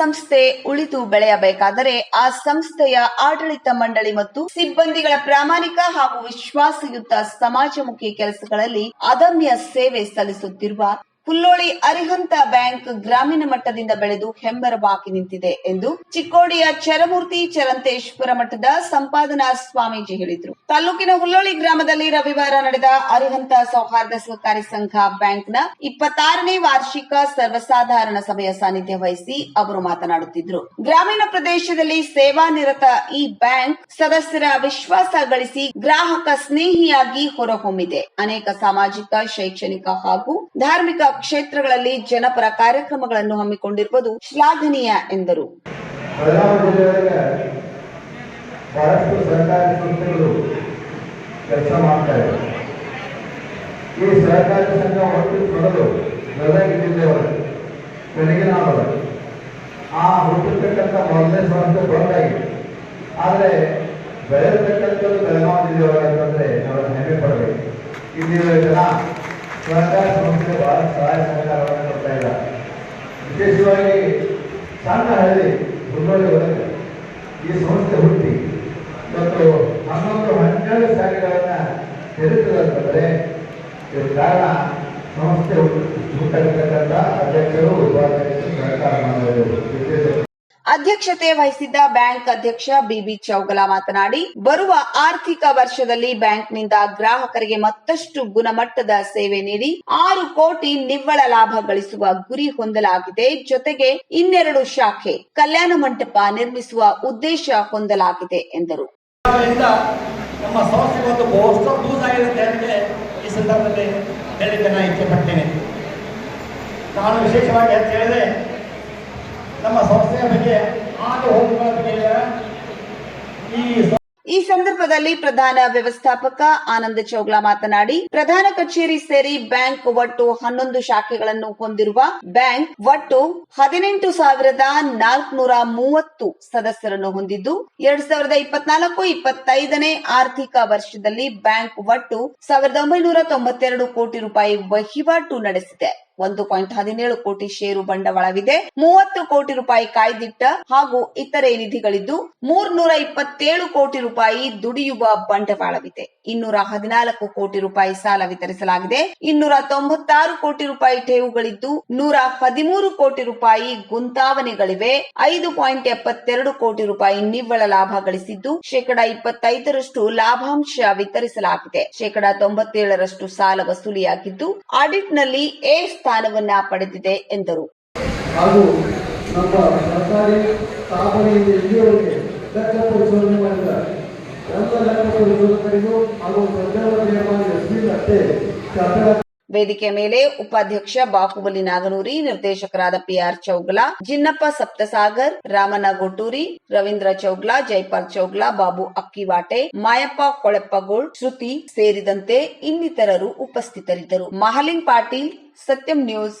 ಸಂಸ್ಥೆ ಉಳಿದು ಬೆಳೆಯಬೇಕಾದರೆ ಆ ಸಂಸ್ಥೆಯ ಆಡಳಿತ ಮಂಡಳಿ ಮತ್ತು ಸಿಬ್ಬಂದಿಗಳ ಪ್ರಾಮಾಣಿಕ ಹಾಗೂ ವಿಶ್ವಾಸಯುತ ಸಮಾಜಮುಖಿ ಕೆಲಸಗಳಲ್ಲಿ ಅದಮ್ಯ ಸೇವೆ ಸಲ್ಲಿಸುತ್ತಿರುವ ಹುಲ್ಲೋಳಿ ಅರಿಹಂತ ಬ್ಯಾಂಕ್ ಗ್ರಾಮೀಣ ಮಟ್ಟದಿಂದ ಬೆಳೆದು ಹೆಮ್ಮರವಾಗಿ ನಿಂತಿದೆ ಎಂದು ಚಿಕ್ಕೋಡಿಯ ಚರಮೂರ್ತಿ ಚರಂತೇಶ್ವರ ಮಠದ ಸಂಪಾದನಾ ಸ್ವಾಮೀಜಿ ಹೇಳಿದರು. ತಾಲೂಕಿನ ಹುಲ್ಲೋಳಿ ಗ್ರಾಮದಲ್ಲಿ ರವಿವಾರ ನಡೆದ ಅರಿಹಂತ ಸೌಹಾರ್ದ ಸಹಕಾರಿ ಸಂಘ ಬ್ಯಾಂಕ್ನ ಇಪ್ಪತ್ತಾರನೇ ವಾರ್ಷಿಕ ಸರ್ವಸಾಧಾರಣ ಸಭೆಯ ಸಾನ್ನಿಧ್ಯ ವಹಿಸಿ ಅವರು ಮಾತನಾಡುತ್ತಿದ್ದರು ಗ್ರಾಮೀಣ ಪ್ರದೇಶದಲ್ಲಿ ಸೇವಾ ನಿರತ ಈ ಬ್ಯಾಂಕ್ ಸದಸ್ಯರ ವಿಶ್ವಾಸ ಗಳಿಸಿ ಗ್ರಾಹಕ ಸ್ನೇಹಿಯಾಗಿ ಹೊರಹೊಮ್ಮಿದೆ. ಅನೇಕ ಸಾಮಾಜಿಕ, ಶೈಕ್ಷಣಿಕ ಹಾಗೂ ಧಾರ್ಮಿಕ ಕ್ಷೇತ್ರಗಳಲ್ಲಿ ಜನಪರ ಕಾರ್ಯಕ್ರಮಗಳನ್ನು ಹಮ್ಮಿಕೊಂಡಿರುವುದು ಶ್ಲಾಘನೀಯ ಎಂದರು. ಬೆಳಗಾವಿ ಬಹಳಷ್ಟು ಸಹಕಾರಿ ಸಂಸ್ಥೆಗಳು ಕೆಲಸ ಮಾಡ್ತಾ ಇವೆ. ಈ ಸಹಕಾರಿ ಸಂಘ ಹೊರತು ಮೊದಲು ಗದಗ ಬೆಳಗ್ಗೆ ಬೆಳಗಿನಾಳೊಳಗೆ ಆ ಹುಟ್ಟಿರ್ತಕ್ಕಂಥ ಮೊದಲನೇ ಸಂಸ್ಥೆ ಬಂದಾಗಿದೆ ಆದರೆ ಬೆಳೆದಿರ್ತಕ್ಕಂಥದ್ದು ಬೆಳಗಾವಿ ಅಂತಂದ್ರೆ ನಾವು ಅದನ್ನ ಹೆಮ್ಮೆ ಪಡಬೇಕು. ಇಲ್ಲಿ ಜನ ಸಹಕಾರಿ ಸಂಸ್ಥೆ ಬಹಳ ಸಹಾಯ ಸಹಕಾರವನ್ನು ಕೊಡ್ತಾ ಇಲ್ಲ ವಿಶೇಷವಾಗಿ ಸಣ್ಣ ಹಳ್ಳಿ ಹುಬ್ಬಳ್ಳಿ ಒಳಗೆ ಈ ಸಂಸ್ಥೆ ಹುಟ್ಟಿ. ಮತ್ತು ಹನ್ನೊಂದು ಹನ್ನೆರಡು ಶಾಖೆಗಳನ್ನ ತೆರೆದಿದಂತಂದ್ರೆ ಇದರ ಕಾರಣ ಸಂಸ್ಥೆ ಹುಟ್ಟತಕ್ಕಂಥ ಅಧ್ಯಕ್ಷರು, ಉಪಾಧ್ಯಕ್ಷರು ಸಹಕಾರ ಮಾಡಬೇಕು ಅಧ್ಯಕ್ಷತೆ ವಹಿಸಿದ್ದ ಬ್ಯಾಂಕ್ ಅಧ್ಯಕ್ಷ ಬಿಬಿ ಚೌಗಲ ಮಾತನಾಡಿ, ಬರುವ ಆರ್ಥಿಕ ವರ್ಷದಲ್ಲಿ ಬ್ಯಾಂಕ್ನಿಂದ ಗ್ರಾಹಕರಿಗೆ ಮತ್ತಷ್ಟು ಗುಣಮಟ್ಟದ ಸೇವೆ ನೀಡಿ, ಆರು ಕೋಟಿ ನಿವ್ವಳ ಲಾಭ ಗಳಿಸುವ ಗುರಿ ಹೊಂದಲಾಗಿದೆ. ಜೊತೆಗೆ ಇನ್ನೆರಡು ಶಾಖೆ ಕಲ್ಯಾಣ ಮಂಟಪ ನಿರ್ಮಿಸುವ ಉದ್ದೇಶ ಹೊಂದಲಾಗಿದೆ ಎಂದರು. ನಾನು ವಿಶೇಷವಾಗಿ ಅಂತ ಹೇಳಿದ್ರೆ ನಮ್ಮ ಸಂಸ್ಥೆಯ ಬಗ್ಗೆ ಆಗ ಹೋಗುಗಳ ಬಗ್ಗೆ ಹೇಳಿದರೆ ಈ ಸ- ಈ ಸಂದರ್ಭದಲ್ಲಿ ಪ್ರಧಾನ ವ್ಯವಸ್ಥಾಪಕ ಆನಂದ ಚೌಗ್ಲಾ ಮಾತನಾಡಿ, ಪ್ರಧಾನ ಕಚೇರಿ ಸೇರಿ ಬ್ಯಾಂಕ್ ಒಟ್ಟು ಹನ್ನೊಂದು ಶಾಖೆಗಳನ್ನು ಹೊಂದಿರುವ ಬ್ಯಾಂಕ್ ಒಟ್ಟು ಹದಿನೆಂಟು ಸಾವಿರದ ನಾಲ್ಕುನೂರ ಮೂವತ್ತು ಸದಸ್ಯರನ್ನು ಹೊಂದಿದ್ದು, ಎರಡ್ ಸಾವಿರದ ಇಪ್ಪತ್ನಾಲ್ಕು ಇಪ್ಪತ್ತೈದನೇ ಆರ್ಥಿಕ ವರ್ಷದಲ್ಲಿ ಬ್ಯಾಂಕ್ ಒಟ್ಟು ಸಾವಿರದ ಒಂಬೈನೂರ ತೊಂಬತ್ತೆರಡು ಕೋಟಿ ರೂಪಾಯಿ ವಹಿವಾಟು ನಡೆಸಿದೆ. ಒಂದು ಪಾಯಿಂಟ್ ಹದಿನೇಳು ಕೋಟಿ ಷೇರು ಬಂಡವಾಳವಿದೆ. ಮೂವತ್ತು ಕೋಟಿ ರೂಪಾಯಿ ಕಾಯ್ದಿಟ್ಟ ಹಾಗೂ ಇತರೆ ನಿಧಿಗಳಿದ್ದು, ಮೂರ್ನೂರ ಇಪ್ಪತ್ತೇಳು ಕೋಟಿ ರೂಪಾಯಿ ದುಡಿಯುವ ಬಂಡವಾಳವಿದೆ. ಇನ್ನೂರ ಹದಿನಾಲ್ಕು ಕೋಟಿ ರೂಪಾಯಿ ಸಾಲ ವಿತರಿಸಲಾಗಿದೆ. ಇನ್ನೂರ ತೊಂಬತ್ತಾರು ಕೋಟಿ ರೂಪಾಯಿ ಠೇವುಗಳಿದ್ದು ನೂರ ಹದಿಮೂರು ಕೋಟಿ ರೂಪಾಯಿ ಗುಂತಾವಣೆಗಳಿವೆ. ಐದು ಪಾಯಿಂಟ್ ಎಪ್ಪತ್ತೆರಡು ಕೋಟಿ ರೂಪಾಯಿ ನಿವ್ವಳ ಲಾಭ ಗಳಿಸಿದ್ದು, ಶೇಕಡಾ ಇಪ್ಪತ್ತೈದರಷ್ಟು ಲಾಭಾಂಶ ವಿತರಿಸಲಾಗಿದೆ. ಶೇಕಡಾ ತೊಂಬತ್ತೇಳರಷ್ಟು ಸಾಲ ವಸೂಲಿಯಾಗಿದ್ದು, ಆಡಿಟ್ನಲ್ಲಿ ಎ ಸ್ಥಾನವನ್ನ ಪಡೆದಿದೆ ಎಂದರು. ಸರ್ಕಾರಿ ಸ್ಥಾಪನೆಯಿಂದ ಇಲ್ಲಿಯವರೆಗೆ ಲೆಕ್ಕ ಪರಿಶೋಧನೆ ಮಾಡಿದ ವೇದಿಕೆ ಮೇಲೆ ಉಪಾಧ್ಯಕ್ಷ ಬಾಹುಬಲಿ ನಾಗನೂರಿ, ನಿರ್ದೇಶಕರಾದ ಪಿಆರ್ ಚೌಗ್ಲಾ ಜಿನ್ನಪ್ಪ ಸಪ್ತಸಾಗರ್ ರಾಮನ ಗೊಟೂರಿ ರವೀಂದ್ರ ಚೌಗ್ಲಾ, ಜೈಪಾಲ್ ಚೌಗ್ಲಾ, ಬಾಬು ಅಕ್ಕಿವಾಟೆ, ಮಾಯಪ್ಪ ಕೊಳೆಪ್ಪಗೋಳ್, ಶ್ರುತಿ ಸೇರಿದಂತೆ ಇನ್ನಿತರರು ಉಪಸ್ಥಿತರಿದ್ದರು. ಮಹಾಲಿಂಗ್ ಪಾಟೀಲ್, ಸತ್ಯಂ ನ್ಯೂಸ್.